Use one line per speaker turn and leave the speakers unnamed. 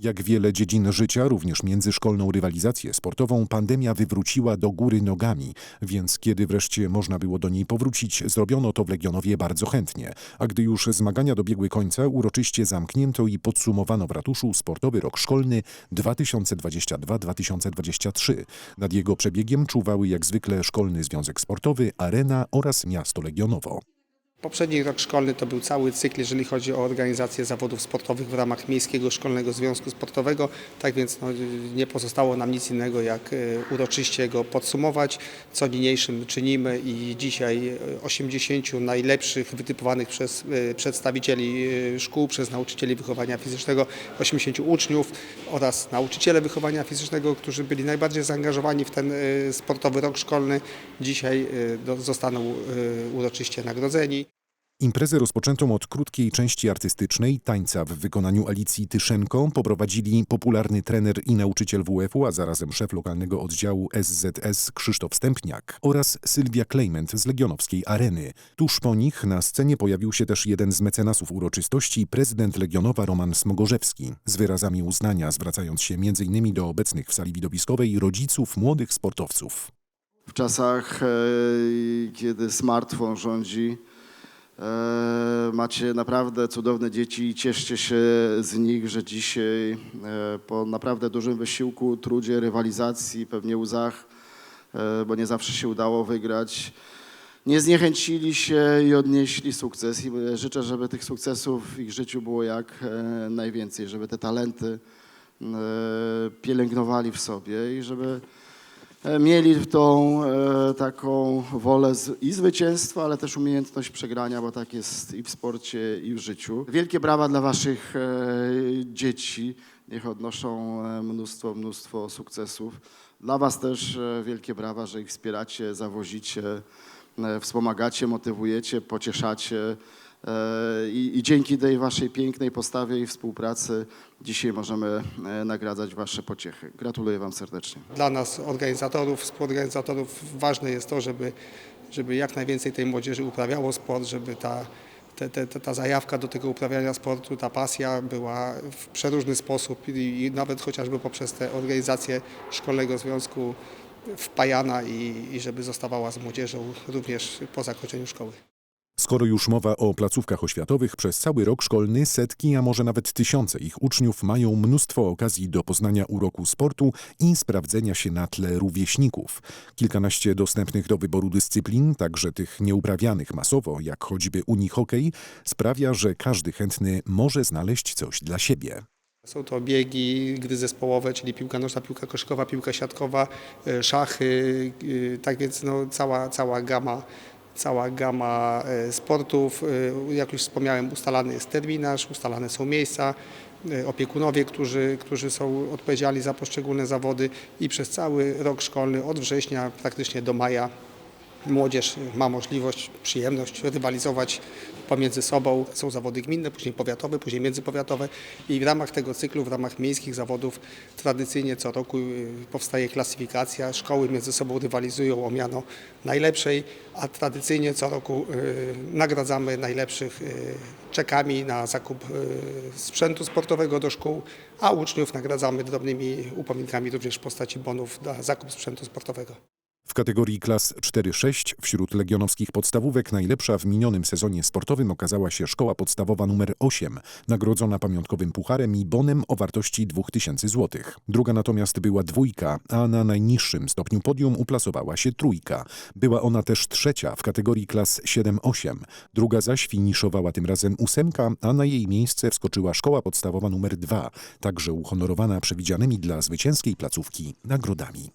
Jak wiele dziedzin życia, również międzyszkolną rywalizację sportową, pandemia wywróciła do góry nogami, więc kiedy wreszcie można było do niej powrócić, zrobiono to w Legionowie bardzo chętnie. A gdy już zmagania dobiegły końca, uroczyście zamknięto i podsumowano w ratuszu sportowy rok szkolny 2022-2023. Nad jego przebiegiem czuwały jak zwykle Szkolny Związek Sportowy, Arena oraz Miasto Legionowo.
Poprzedni rok szkolny to był cały cykl, jeżeli chodzi o organizację zawodów sportowych w ramach Miejskiego Szkolnego Związku Sportowego. Tak więc no, nie pozostało nam nic innego, jak e, uroczyście go podsumować. Co niniejszym czynimy i dzisiaj e, 80 najlepszych wytypowanych przez e, przedstawicieli e, szkół, przez nauczycieli wychowania fizycznego, 80 uczniów oraz nauczyciele wychowania fizycznego, którzy byli najbardziej zaangażowani w ten e, sportowy rok szkolny, dzisiaj e, do- zostaną e, uroczyście nagrodzeni.
Imprezę rozpoczętą od krótkiej części artystycznej, tańca w wykonaniu Alicji Tyszenko, poprowadzili popularny trener i nauczyciel WF-u, a zarazem szef lokalnego oddziału SZS Krzysztof Stępniak oraz Sylwia Klejment z Legionowskiej Areny. Tuż po nich na scenie pojawił się też jeden z mecenasów uroczystości, prezydent Legionowa Roman Smogorzewski, z wyrazami uznania zwracając się m.in. do obecnych w sali widowiskowej rodziców młodych sportowców.
W czasach, e, kiedy smartfon rządzi, macie naprawdę cudowne dzieci i cieszcie się z nich, że dzisiaj e, po naprawdę dużym wysiłku, trudzie, rywalizacji, pewnie łzach, e, bo nie zawsze się udało wygrać, nie zniechęcili się i odnieśli sukces. I e, życzę, żeby tych sukcesów w ich życiu było jak e, najwięcej, żeby te talenty e, pielęgnowali w sobie i żeby e, mieli tą e, taką wolę i zwycięstwa, ale też umiejętność przegrania, bo tak jest i w sporcie, i w życiu. Wielkie brawa dla waszych e, dzieci. Niech odnoszą e, mnóstwo, mnóstwo sukcesów. Dla was też e, wielkie brawa, że ich wspieracie, zawozicie, e, wspomagacie, motywujecie, pocieszacie. E, I, I dzięki tej waszej pięknej postawie i współpracy dzisiaj możemy e, nagradzać wasze pociechy. Gratuluję wam serdecznie.
Dla nas, organizatorów, współorganizatorów, ważne jest to, żeby, żeby jak najwięcej tej młodzieży uprawiało sport, żeby ta, te, te, ta zajawka do tego uprawiania sportu, ta pasja była w przeróżny sposób i, i nawet chociażby poprzez te organizacje Szkolnego Związku wpajana i, i żeby zostawała z młodzieżą również po zakończeniu szkoły.
Skoro już mowa o placówkach oświatowych, przez cały rok szkolny setki, a może nawet tysiące ich uczniów mają mnóstwo okazji do poznania uroku sportu i sprawdzenia się na tle rówieśników. Kilkanaście dostępnych do wyboru dyscyplin, także tych nieuprawianych masowo, jak choćby unihokej, sprawia, że każdy chętny może znaleźć coś dla siebie.
Są to biegi, gry zespołowe, czyli piłka nożna, piłka koszkowa, piłka siatkowa, e, szachy, e, tak więc no, cała, cała gama cała gama e, sportów. Jak już wspomniałem, ustalany jest terminarz, ustalane są miejsca, opiekunowie, którzy, którzy są odpowiedzialni za poszczególne zawody i przez cały rok szkolny od września praktycznie do maja młodzież ma możliwość, przyjemność rywalizować pomiędzy sobą. Są zawody gminne, później powiatowe, później międzypowiatowe i w ramach tego cyklu, w ramach miejskich zawodów tradycyjnie co roku y, powstaje klasyfikacja. Szkoły między sobą rywalizują o miano najlepszej, a tradycyjnie co roku y, nagradzamy najlepszych y, czekami na zakup sprzętu sportowego do szkół, a uczniów nagradzamy drobnymi upominkami również w postaci bonów na zakup sprzętu sportowego.
W kategorii klas 4-6 wśród legionowskich podstawówek najlepsza w minionym sezonie sportowym okazała się szkoła podstawowa nr 8, nagrodzona pamiątkowym pucharem i bonem o wartości 2000 zł. Druga natomiast była dwójka, a na najniższym stopniu podium uplasowała się trójka. Była ona też trzecia w kategorii klas 7-8. Druga zaś finiszowała tym razem ósemka, a na jej miejsce wskoczyła szkoła podstawowa nr 2, także uhonorowana przewidzianymi dla zwycięskiej placówki nagrodami.